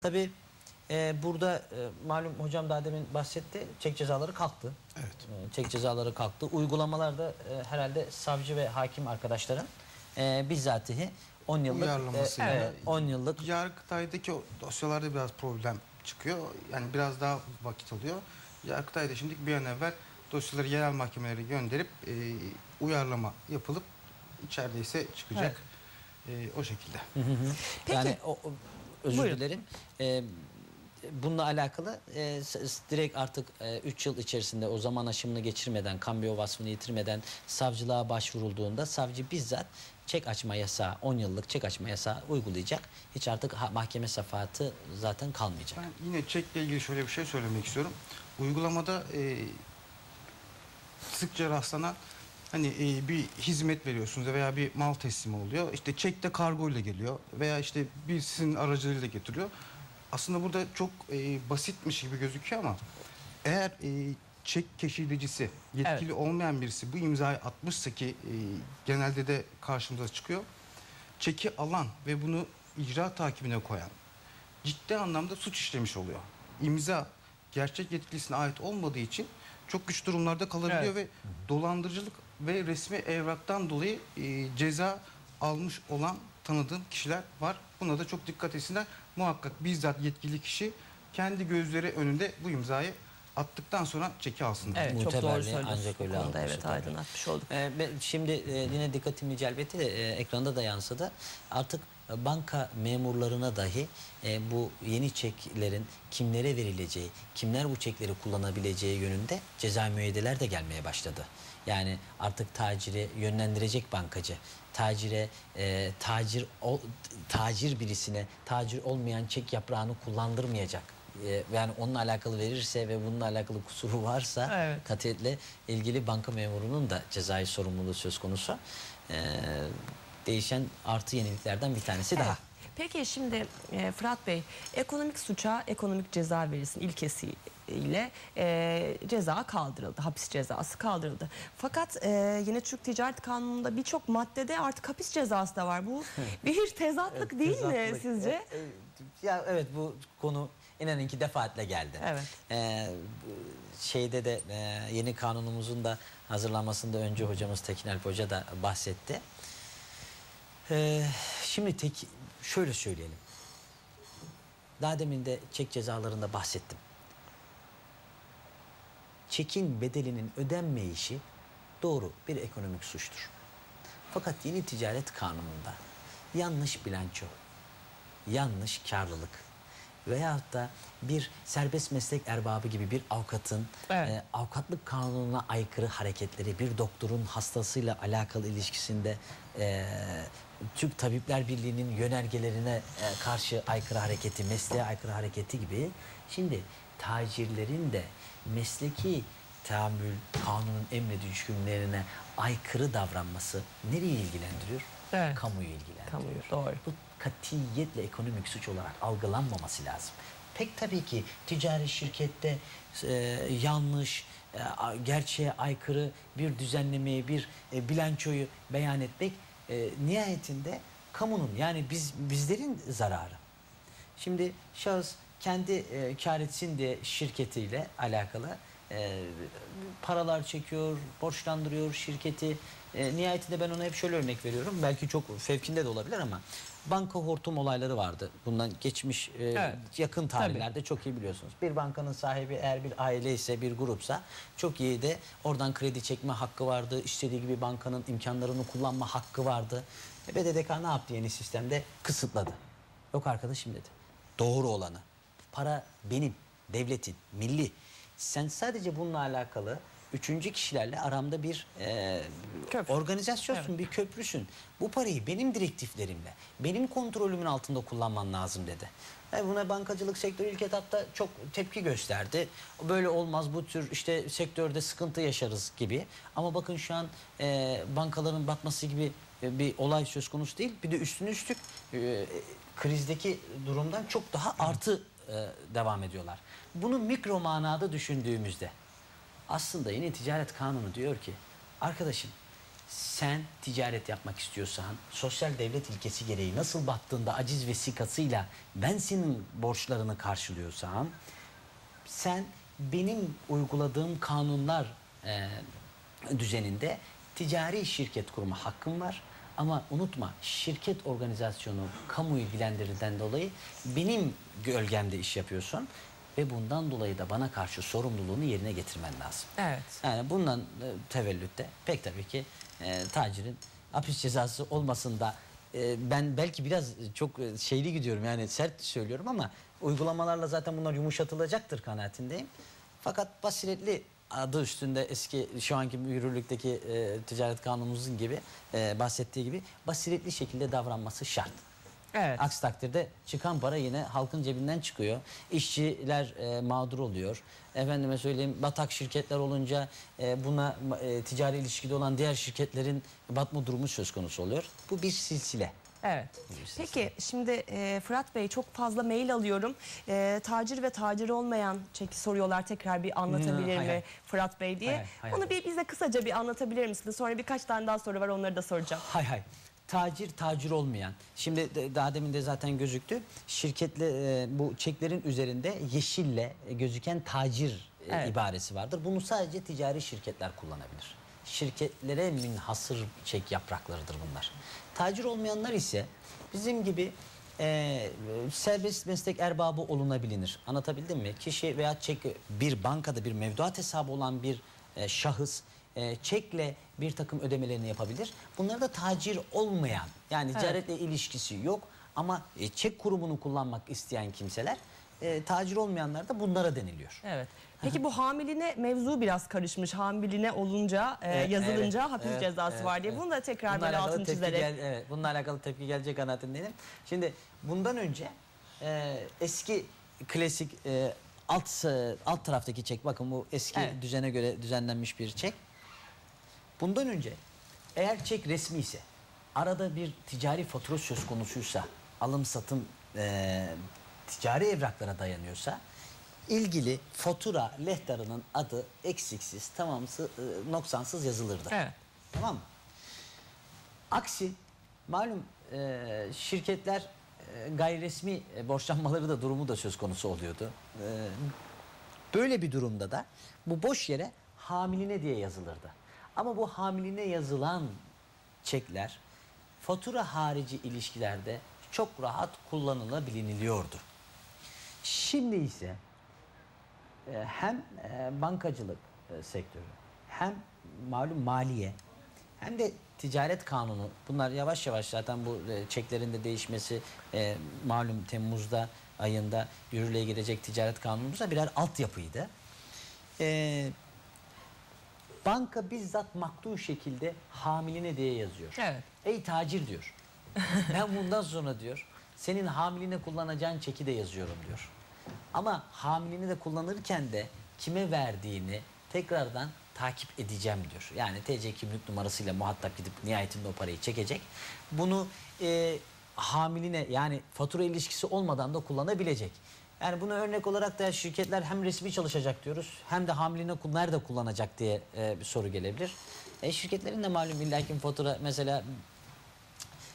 Tabii e, burada e, malum hocam daha demin bahsetti. Çek cezaları kalktı. Evet. E, çek cezaları kalktı. Uygulamalarda e, herhalde savcı ve hakim arkadaşların e, bizzatihi 10 yıllık Uyarlamasıyla. e, evet, 10 yıllık Yargıtay'daki o dosyalarda biraz problem çıkıyor. Yani biraz daha vakit alıyor. Yargıtay'da şimdi bir an evvel dosyaları yerel mahkemelere gönderip e, uyarlama yapılıp içeride ise çıkacak. E, o şekilde. Peki. yani o, o- özür Buyurun. dilerim. E, bununla alakalı e, direkt artık 3 yıl içerisinde o zaman aşımını geçirmeden, kambiyo vasfını yitirmeden savcılığa başvurulduğunda savcı bizzat çek açma yasağı, 10 yıllık çek açma yasağı uygulayacak. Hiç artık mahkeme safahatı zaten kalmayacak. Ben yine çekle ilgili şöyle bir şey söylemek istiyorum. Uygulamada e, sıkça rastlanan hani e, bir hizmet veriyorsunuz veya bir mal teslimi oluyor. İşte çek de kargo ile geliyor veya işte birisinin aracılığıyla getiriyor. Aslında burada çok e, basitmiş gibi gözüküyor ama eğer e, çek keşidecisi yetkili olmayan birisi bu imzayı atmışsa ki e, genelde de karşımıza çıkıyor. Çeki alan ve bunu icra takibine koyan ciddi anlamda suç işlemiş oluyor. İmza gerçek yetkilisine ait olmadığı için çok güç durumlarda kalabiliyor Evet. ve dolandırıcılık ve resmi evraktan dolayı e, ceza almış olan tanıdığım kişiler var. Buna da çok dikkat etsinler. Muhakkak bizzat yetkili kişi kendi gözleri önünde bu imzayı attıktan sonra çeki alsınlar. Evet çok doğru söylüyorsun. ancak öyle konuda evet tabii. aydınlatmış olduk. Ee, ben- şimdi e, yine dikkatimi celbetti de e, ekranda da yansıdı. Artık banka memurlarına dahi e, bu yeni çeklerin kimlere verileceği, kimler bu çekleri kullanabileceği yönünde ceza müeyyideler de gelmeye başladı. Yani artık taciri yönlendirecek bankacı, tacire e, tacir ol- tacir birisine tacir olmayan çek yaprağını kullandırmayacak. E, yani onunla alakalı verirse ve bununla alakalı kusuru varsa Evet. katiyetle ilgili banka memurunun da cezai sorumluluğu söz konusu. Ee, değişen artı yeniliklerden bir tanesi daha. Evet. Peki şimdi e, Fırat Bey ekonomik suça ekonomik ceza verilsin ilkesiyle e, ceza kaldırıldı. Hapis cezası kaldırıldı. Fakat e, yine Türk Ticaret Kanunu'nda birçok maddede artık hapis cezası da var. Bu bir tezatlık değil mi Tezatlık. sizce? E, e, Ya evet bu konu inanın ki defaatle geldi. Evet. Bu şeyde de e, yeni kanunumuzun da hazırlanmasında önce hocamız Tekin Alp Hoca da bahsetti. Ee, şimdi tek şöyle söyleyelim. Daha demin de çek cezalarında bahsettim. Çekin bedelinin ödenmeyişi doğru bir ekonomik suçtur. Fakat yeni ticaret kanununda yanlış bilanço, yanlış karlılık veyahut da bir serbest meslek erbabı gibi bir avukatın Evet. e, avukatlık kanununa aykırı hareketleri, bir doktorun hastasıyla alakalı ilişkisinde e, Türk Tabipler Birliği'nin yönergelerine e, karşı aykırı hareketi, mesleğe aykırı hareketi gibi şimdi tacirlerin de mesleki tahammül kanunun emre düşkünlerine aykırı davranması nereyi ilgilendiriyor? Evet. Kamuyu ilgilendiriyor. Kamuyu, doğru. Bu katiyetle ekonomik suç olarak algılanmaması lazım. Pek tabii ki ticari şirkette e, yanlış, e, gerçeğe aykırı bir düzenlemeyi, bir e, bilançoyu beyan etmek e, nihayetinde kamunun yani biz bizlerin zararı. Şimdi şahıs kendi e, kar etsin diye şirketiyle alakalı e, paralar çekiyor, borçlandırıyor şirketi. E, nihayetinde ben ona hep şöyle örnek veriyorum. Belki çok fevkinde de olabilir ama banka hortum olayları vardı. Bundan geçmiş e, Evet. yakın tarihlerde çok iyi biliyorsunuz. Bir bankanın sahibi eğer bir aile ise bir grupsa çok iyi de oradan kredi çekme hakkı vardı. İstediği gibi bankanın imkanlarını kullanma hakkı vardı. E, BDDK ne yaptı yeni sistemde? Kısıtladı. Yok arkadaşım dedi. Doğru olanı. Para benim, devletin, milli. Sen sadece bununla alakalı üçüncü kişilerle aramda bir e, Köprü. organizasyonsun, bir köprüsün. Bu parayı benim direktiflerimle, benim kontrolümün altında kullanman lazım dedi. E buna bankacılık sektörü ilk etapta çok tepki gösterdi. Böyle olmaz bu tür işte sektörde sıkıntı yaşarız gibi. Ama bakın şu an e, bankaların batması gibi e, bir olay söz konusu değil. Bir de üstüne üstlük e, krizdeki durumdan çok daha artı e, devam ediyorlar. Bunu mikro manada düşündüğümüzde aslında yeni ticaret kanunu diyor ki arkadaşım sen ticaret yapmak istiyorsan sosyal devlet ilkesi gereği nasıl baktığında aciz vesikasıyla ben senin borçlarını karşılıyorsam sen benim uyguladığım kanunlar e, düzeninde ticari şirket kurma hakkın var. Ama unutma şirket organizasyonu kamu ilgilendiriden dolayı benim gölgemde iş yapıyorsun ve bundan dolayı da bana karşı sorumluluğunu yerine getirmen lazım. Evet. Yani bundan e, tevellütte pek tabii ki e, tacirin hapis cezası olmasında e, ben belki biraz çok e, şeyli gidiyorum yani sert söylüyorum ama uygulamalarla zaten bunlar yumuşatılacaktır kanaatindeyim. Fakat basiretli adı üstünde eski şu anki yürürlükteki e, ticaret kanunumuzun gibi e, bahsettiği gibi basiretli şekilde davranması şart. Evet. Aksi takdirde çıkan para yine halkın cebinden çıkıyor. İşçiler e, mağdur oluyor. Efendime söyleyeyim batak şirketler olunca e, buna e, ticari ilişkide olan diğer şirketlerin batma durumu söz konusu oluyor. Bu bir silsile. Evet. Peki şimdi e, Fırat Bey çok fazla mail alıyorum. E, tacir ve tacir olmayan çeki soruyorlar tekrar bir anlatabilir Hmm, mi hay. Fırat Bey diye. Hay hay, hay Onu bir bize kısaca bir anlatabilir misiniz? Sonra birkaç tane daha soru var onları da soracağım. Hay hay. Tacir tacir olmayan. Şimdi de- daha demin de zaten gözüktü. Şirketle e, bu çeklerin üzerinde yeşille e, gözüken tacir e, Evet. ibaresi vardır. Bunu sadece ticari şirketler kullanabilir. Şirketlere münhasır çek yapraklarıdır bunlar. Tacir olmayanlar ise bizim gibi e, serbest meslek erbabı olunabilir. Anlatabildim mi? Kişi veya çek bir bankada bir mevduat hesabı olan bir e, şahıs e, çekle bir takım ödemelerini yapabilir. Bunlar da tacir olmayan yani ticaretle ilişkisi yok ama e, çek kurumunu kullanmak isteyen kimseler e, tacir olmayanlar da bunlara deniliyor. Evet. Peki bu hamiline mevzu biraz karışmış. Hamiline olunca, e, Evet, yazılınca evet, hapis evet, cezası evet, var diye. evet. Bunu da tekrar Bununla böyle altını çizerek. gel- evet, bununla alakalı tepki gelecek kanaatindeyim. Şimdi bundan önce e, eski klasik e, alt alt taraftaki çek bakın bu eski Evet. düzene göre düzenlenmiş bir çek. Bundan önce eğer çek resmi ise arada bir ticari fatura söz konusuysa alım satım e, ticari evraklara dayanıyorsa ilgili fatura lehtarının adı eksiksiz tamamsız e, noksansız yazılırdı. Evet. Tamam mı? Aksi malum e, şirketler e, gayri resmi e, borçlanmaları da durumu da söz konusu oluyordu. E, böyle bir durumda da bu boş yere hamiline diye yazılırdı. Ama bu hamiline yazılan çekler fatura harici ilişkilerde çok rahat kullanılabiliniliyordu. Şimdi ise e, hem e, bankacılık e, sektörü hem malum maliye hem de ticaret kanunu bunlar yavaş yavaş zaten bu çeklerin de değişmesi malum Temmuz'da ayında yürürlüğe girecek ticaret kanunumuza birer altyapıydı. E, banka bizzat maktu şekilde hamiline diye yazıyor. Evet. Ey tacir diyor. Ben bundan sonra diyor senin hamiline kullanacağın çeki de yazıyorum diyor. Ama hamilini de kullanırken de kime verdiğini tekrardan takip edeceğim diyor. Yani TC kimlik numarasıyla muhatap gidip nihayetinde o parayı çekecek. Bunu e, hamiline yani fatura ilişkisi olmadan da kullanabilecek. Yani bunu örnek olarak da şirketler hem resmi çalışacak diyoruz hem de hamiline nerede kullanacak diye e, bir soru gelebilir. E, şirketlerin de malum illaki fatura mesela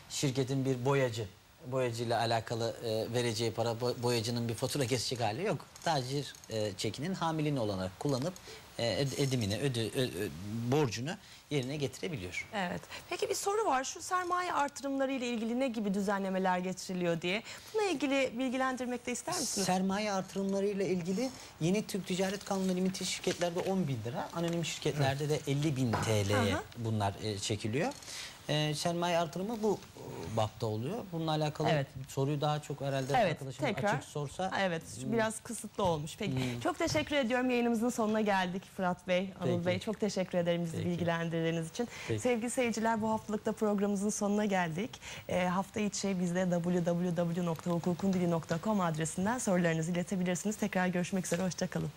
şirketin bir boyacı boyacıyla alakalı e, vereceği para bo- boyacının bir fatura kesecek hali yok. Tacir e, çekinin hamilini olarak kullanıp e, ed- edimini, ödü, ö- ö- borcunu yerine getirebiliyor. Evet. Peki bir soru var. Şu sermaye artırımları ile ilgili ne gibi düzenlemeler getiriliyor diye. Buna ilgili bilgilendirmek de ister misiniz? Sermaye artırımlarıyla ilgili yeni Türk Ticaret Kanunu limiti şirketlerde 10 bin lira, anonim şirketlerde de 50 bin TL'ye bunlar e, çekiliyor. E, sermaye artırımı bu e, bapta oluyor. Bununla alakalı Evet. soruyu daha çok herhalde Evet, arkadaşım tekrar. açık sorsa. Evet, şu biraz kısıtlı olmuş. Peki. Hmm. Çok teşekkür ediyorum. Yayınımızın sonuna geldik Fırat Bey, Anıl Peki. Bey. Çok teşekkür ederim bizi Peki. bilgilendirdiğiniz için. Peki. Sevgili seyirciler bu haftalıkta programımızın sonuna geldik. Ee, hafta içi bizde www.hukukundili.com adresinden sorularınızı iletebilirsiniz. Tekrar görüşmek üzere. Hoşçakalın.